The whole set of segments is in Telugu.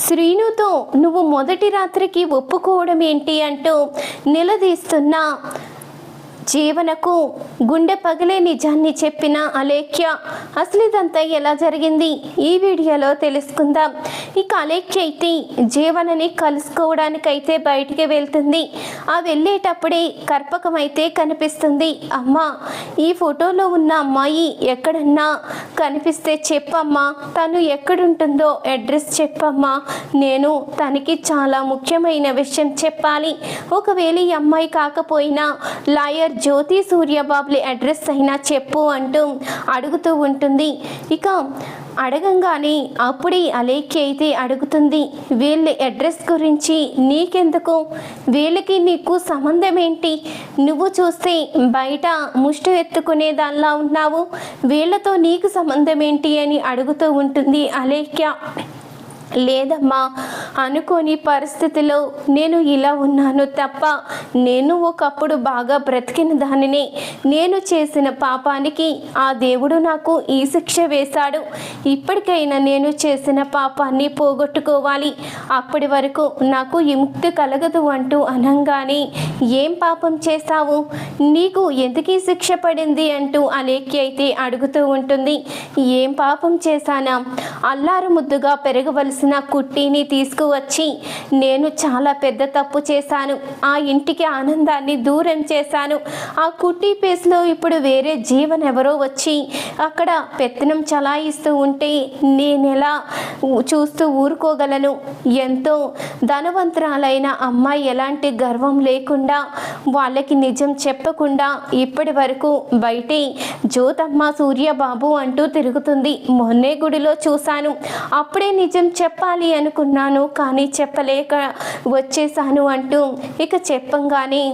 శ్రీనుతో నువ్వు మొదటి రాత్రికి ఒప్పుకోవడం ఏంటి అంటూ నిలదీస్తున్న జీవనకు గుండె పగిలే నిజాన్ని చెప్పిన అలేఖ్య అసలు ఇదంతా ఎలా జరిగింది? ఈ వీడియోలో తెలుసుకుందాం. ఇక అలేఖ్య అయితే జీవనని కలుసుకోవడానికైతే బయటికి వెళ్తుంది. ఆ వెళ్ళేటప్పుడే కర్పకం అయితే కనిపిస్తుంది. అమ్మ ఈ ఫోటోలో ఉన్న అమ్మాయి ఎక్కడన్నా? కనిపిస్తే చెప్పమ్మా. తను ఎక్కడుంటుందో అడ్రస్ చెప్పమ్మా. నేను తనకి చాలా ముఖ్యమైన విషయం చెప్పాలి. ఒకవేళ ఈ అమ్మాయి కాకపోయినా లాయర్ జ్యోతి సూర్యబాబులి అడ్రస్ అయినా చెప్పు అంటూ అడుగుతూ ఉంటుంది. ఇక అడగంగానే అప్పుడే అలేఖ్య అయితే అడుగుతుంది వీళ్ళ అడ్రస్ గురించి నీకెందుకు? వీళ్ళకి నీకు సంబంధం ఏంటి నువ్వు చూస్తే బయట ముష్టి ఎత్తుకునే దానిలా ఉన్నావు. వీళ్ళతో నీకు సంబంధం ఏంటి అని అడుగుతూ ఉంటుంది అలేఖ్య. లేదమ్మా అనుకోని పరిస్థితిలో నేను ఇలా ఉన్నాను తప్ప నేను ఒకప్పుడు బాగా బ్రతికిన దానిని నేను చేసిన పాపానికి ఆ దేవుడు నాకు ఈ శిక్ష వేశాడు. ఇప్పటికైనా నేను చేసిన పాపాన్ని పోగొట్టుకోవాలి. అప్పటి వరకు నాకు విముక్తి కలగదు అంటూ అనంగానే ఏం పాపం చేశావు? నీకు ఎందుకు ఈ శిక్ష పడింది? అంటూ అలేఖ్య అయితే అడుగుతూ ఉంటుంది. ఏం పాపం చేశానా? అల్లారు ముద్దుగా పెరగవలసి చూసిన కుట్టిని తీసుకువచ్చి నేను చాలా పెద్ద తప్పు చేశాను. ఆ ఇంటికి ఆనందాన్ని దూరం చేశాను. ఆ కుట్టి పేస్లో ఇప్పుడు వేరే జీవన్ ఎవరో వచ్చి అక్కడ పెత్తనం చలాయిస్తూ ఉంటే నేను ఎలా చూస్తూ ఊరుకోగలను? ఎంతో ధనవంతురాలైన అమ్మాయి ఎలాంటి గర్వం లేకుండా వాళ్ళకి నిజం చెప్పకుండా ఇప్పటి వరకు బయటే జ్యోతమ్మ సూర్యబాబు అంటూ తిరుగుతుంది. మొన్నే గుడిలో చూశాను. అప్పుడే నిజం చెప్పాలి అనుకున్నాను కానీ చెప్పలేక వచ్చేసాను అంటూ ఇక చెప్పంగానే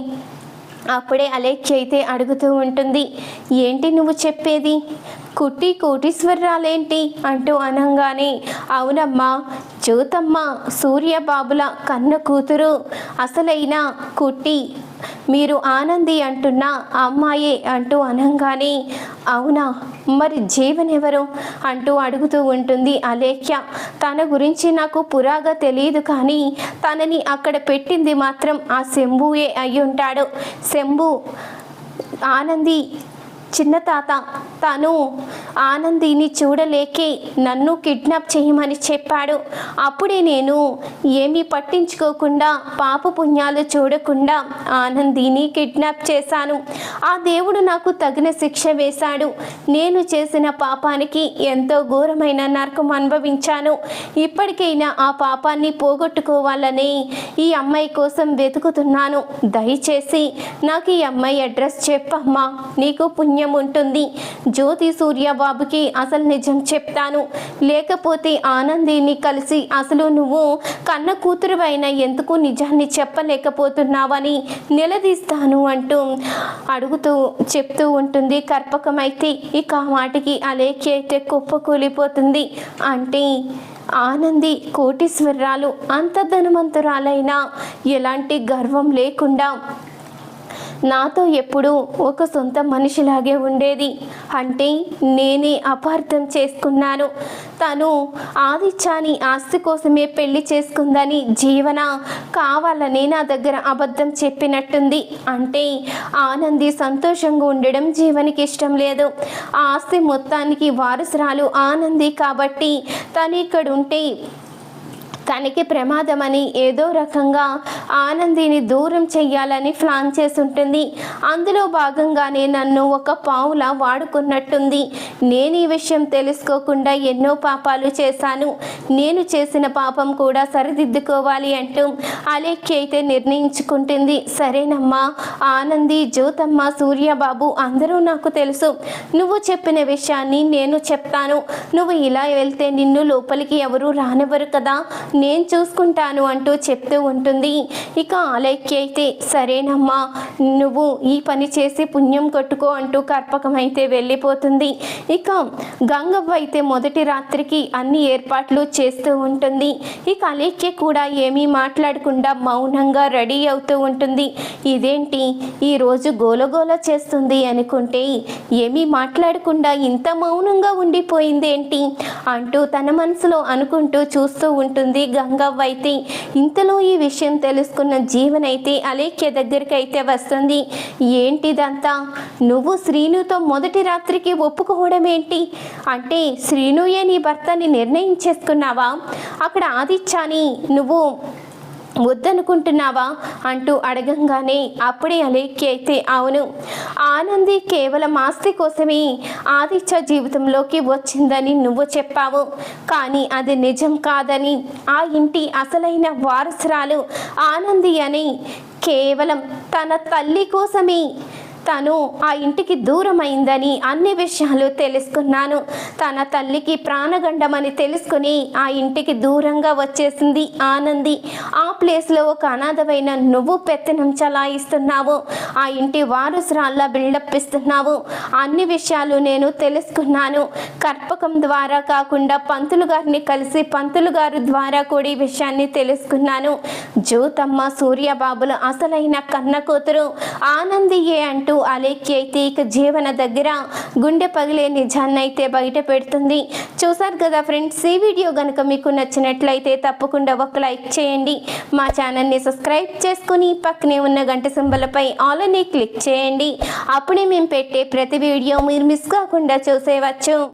అప్పుడే అలేఖ్య అయితే అడుగుతూ ఉంటుంది ఏంటి నువ్వు చెప్పేది? కుట్టి కోటీశ్వరరాలేంటి? అంటూ అనంగానే అవునమ్మా జ్యోతమ్మ సూర్యబాబుల కన్న కూతురు అసలైన కుట్టి మీరు ఆనంది అంటున్న అమ్మాయే అంటూ అనంగానే అవునా? మరి జీవన్ ఎవరు? అంటూ అడుగుతూ ఉంటుంది అలేఖ్య. తన గురించి నాకు పురాగా తెలియదు కానీ తనని అక్కడ పెట్టింది మాత్రం ఆ శంభుయే అయి ఉంటాడు శంభు ఆనంది చిన్న తాత తను ఆనందిని చూడలేకే నన్ను కిడ్నాప్ చేయమని చెప్పాడు. అప్పుడే నేను ఏమీ పట్టించుకోకుండా పాప పుణ్యాలు చూడకుండా ఆనందిని కిడ్నాప్ చేశాను. ఆ దేవుడు నాకు తగిన శిక్ష వేశాడు. నేను చేసిన పాపానికి ఎంతో ఘోరమైన నరకం అనుభవించాను. ఇప్పటికైనా ఆ పాపాన్ని పోగొట్టుకోవాలని ఈ అమ్మాయి కోసం వెతుకుతున్నాను. దయచేసి నాకు ఈ అమ్మాయి అడ్రస్ చెప్పమ్మా. నీకు పుణ్యం ఉంటుంది. జ్యోతి బాబుకి అసలు నిజం చెప్తాను. లేకపోతే ఆనందిని కలిసి అసలు నువ్వు కన్న కూతురు అయినా ఎందుకు నిజాన్ని చెప్పలేకపోతున్నావని నిలదీస్తాను అంటూ అడుగుతూ చెప్తూ ఉంటుంది. కర్పకమైతే ఇక మాటికి అలేఖ్య అయితే కుప్పకూలిపోతుంది అంటే ఆనంది కోటీశ్వరరాలు అంత ధనవంతురాలైనా ఎలాంటి గర్వం లేకుండా నాతో ఎప్పుడూ ఒక సొంత మనిషిలాగే ఉండేది. అంటే నేనే అపార్థం చేసుకున్నాను. తను ఆదిత్యాని ఆస్తి కోసమే పెళ్ళి చేసుకుందని జీవన కావాలని నా దగ్గర అబద్ధం చెప్పినట్టుంది. అంటే ఆనంది సంతోషంగా ఉండడం జీవనికి ఇష్టం లేదు. ఆ ఆస్తి మొత్తానికి వారసురాలు ఆనంది కాబట్టి తను ఇక్కడ ఉంటే తనకి ప్రమాదమని ఏదో రకంగా ఆనందిని దూరం చెయ్యాలని ప్లాన్ చేసుంటుంది అందులో భాగంగానే నన్ను ఒక పావులా వాడుకున్నట్టుంది. నేను ఈ విషయం తెలుసుకోకుండా ఎన్నో పాపాలు చేశాను. నేను చేసిన పాపం కూడా సరిదిద్దుకోవాలి అంటూ అలేఖ్య అయితే నిర్ణయించుకుంటుంది. సరేనమ్మా ఆనంది జ్యోతమ్మ సూర్యబాబు అందరూ నాకు తెలుసు. నువ్వు చెప్పిన విషయాన్ని నేను చెప్తాను. నువ్వు ఇలా వెళ్తే నిన్ను లోపలికి ఎవరు రానివ్వరు కదా. నేను చూసుకుంటాను అంటూ చెప్తూ ఉంటుంది. ఇక అలైక్య అయితే సరేనమ్మా నువ్వు ఈ పని చేసి పుణ్యం కొట్టుకో అంటూ కర్పకం అయితే వెళ్ళిపోతుంది. ఇక గంగవ్వ అయితే మొదటి రాత్రికి అన్ని ఏర్పాట్లు చేస్తూ ఉంటుంది. ఇక అలేఖ్య కూడా ఏమీ మాట్లాడకుండా మౌనంగా రెడీ అవుతూ ఉంటుంది. ఇదేంటి? ఈరోజు గోలగోల చేస్తుంది అనుకుంటే ఏమీ మాట్లాడకుండా ఇంత మౌనంగా ఉండిపోయింది ఏంటి అంటూ తన మనసులో అనుకుంటూ చూస్తూ ఉంటుంది. గంగవ్వ అయితే ఇంతలో ఈ విషయం తెలుసుకున్న జీవన్ అయితే అలేఖ్య దగ్గరికి అయితే వస్తుంది. ఏంటిదంతా? నువ్వు శ్రీనుతో మొదటి రాత్రికి ఒప్పుకోవడం ఏంటి? అంటే శ్రీనుయే నీ భర్తని నిర్ణయించేసుకున్నావా? అక్కడ ఆదిత్యాని నువ్వు వద్దనుకుంటున్నావా? అంటూ అడగంగానే అప్పుడే అలేఖ్య అయితే అవును. ఆనంది కేవలం ఆస్తి కోసమే ఆదిత్య జీవితంలోకి వచ్చిందని నువ్వు చెప్పావు. కానీ అది నిజం కాదని ఆ ఇంటి అసలైన వారసురాలు ఆనంది అని కేవలం తన తల్లి కోసమే తను ఆ ఇంటికి దూరమైందని అన్ని విషయాలు తెలుసుకున్నాను. తన తల్లికి ప్రాణగండమని తెలుసుకుని ఆ ఇంటికి దూరంగా వచ్చేసింది ఆనంది. ఆ ప్లేస్లో ఒక అనాథమైన నువ్వు పెత్తనం చలాయిస్తున్నావు. ఆ ఇంటి వారసురాల్లా బిల్డప్ ఇస్తున్నావు. అన్ని విషయాలు నేను తెలుసుకున్నాను. కర్పకం ద్వారా కాకుండా పంతులు గారిని కలిసి పంతులు గారు ద్వారా కూడా ఈ విషయాన్ని తెలుసుకున్నాను. జ్యోతమ్మ సూర్యబాబులు అసలైన కన్న కూతురు. ఆనందియే అంటూ అలేఖ్య అయితే ఇక జీవన దగ్గర గుండె పగిలే నిజాన్ని అయితే బయట పెడుతుంది. చూసారు కదా ఫ్రెండ్స్ ఈ వీడియో కనుక మీకు నచ్చినట్లయితే తప్పకుండా ఒక లైక్ చేయండి. మా ఛానల్ని సబ్స్క్రైబ్ చేసుకుని పక్కనే ఉన్న గంట సింబలపై ఆల్ అని క్లిక్ చేయండి. అప్పుడే మేము పెట్టే ప్రతి వీడియో మీరు మిస్ కాకుండా చూసేవచ్చు